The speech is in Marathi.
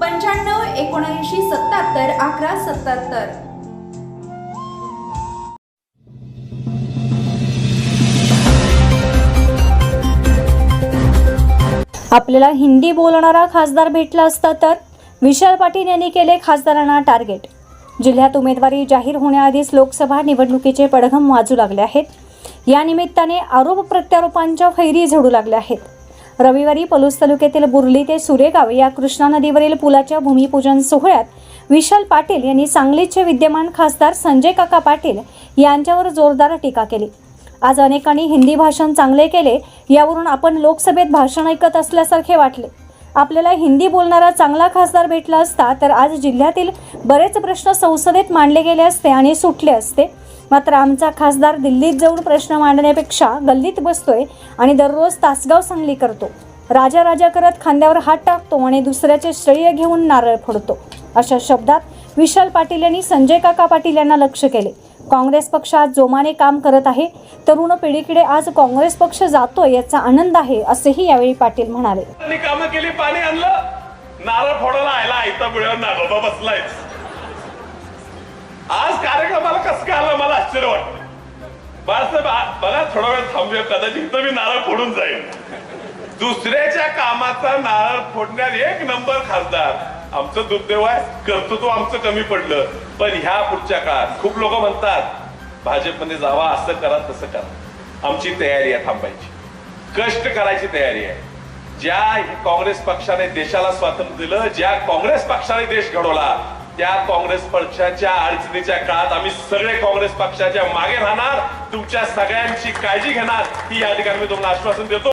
पंच्याण्णव एकोणऐंशी सत्याहत्तर अकरा सत्याहत्तर. आपल्याला हिंदी बोलणारा खासदार भेटला असता तर विशाल पाटील यांनी केले खासदारांना टार्गेट. जिल्ह्यात उमेदवारी जाहीर होण्याआधीच लोकसभा निवडणुकीचे पडघम वाजू लागले आहेत. या निमित्ताने आरोप प्रत्यारोपांच्या फैरी झडू लागल्या आहेत. रविवारी पलूस तालुक्यातील बुर्ली ते सुरेगाव या कृष्णा नदीवरील पुलाच्या भूमिपूजन सोहळ्यात विशाल पाटील यांनी सांगलीचे विद्यमान खासदार संजय काका पाटील यांच्यावर जोरदार टीका केली. आज अनेकांनी हिंदी भाषण चांगले केले यावरून आपण लोकसभेत भाषण ऐकत असल्यासारखे वाटले. आपल्याला हिंदी बोलणारा चांगला खासदार भेटला असता तर आज जिल्ह्यातील बरेच प्रश्न संसदेत मांडले गेले असते आणि सुटले असते. मात्र आमचा खासदार दिल्लीत जाऊन प्रश्न मांडण्यापेक्षा गल्लीत बसतोय आणि दररोज तासगाव सांगली करतो. राजा राजा करत खांद्यावर हात टाकतो आणि दुसऱ्याचे श्रेय घेऊन नारळ फोडतो. अशा शब्दात विशाल पाटील यांनी संजय काका पाटील यांना लक्ष केले. काँग्रेस पक्ष आज जोमाने काम करत आहे. तरुण पिढीकडे आज काँग्रेस पक्ष जातोय याचा आनंद आहे असेही यावेळी पाटील म्हणाले. काम केली पाणी आणलं. नारळ फोडायला आयला आयता बुड्यावर नागोबा बसलाय. आज कार्यक्रमाला कसं काय आलं मला आश्चर्य वाटतं. बाळासाहेब बघा थोडा वेळ थांबूया कदाचित इथं मी नारळ फोडून जाईल दुसऱ्याच्या कामाचा नारळ फोडण्यात एक नंबर खासदार आमचं दुर्दैव आहे कर्तृत्व आमचं कमी पडलं. पण ह्या पुढच्या काळात खूप लोक म्हणतात भाजपमध्ये जावा असं करा तसं करा. आमची तयारी आहे थांबायची. कष्ट करायची तयारी आहे. ज्या काँग्रेस पक्षाने देशाला स्वातंत्र्य दिलं ज्या काँग्रेस पक्षाने देश घडवला त्या काँग्रेस पक्षाच्या अडचणीच्या काळात आम्ही सगळे काँग्रेस पक्षाच्या मागे राहणार तुमच्या सगळ्यांची काळजी घेणार ही या ठिकाणी मी तुम्हाला आश्वासन देतो.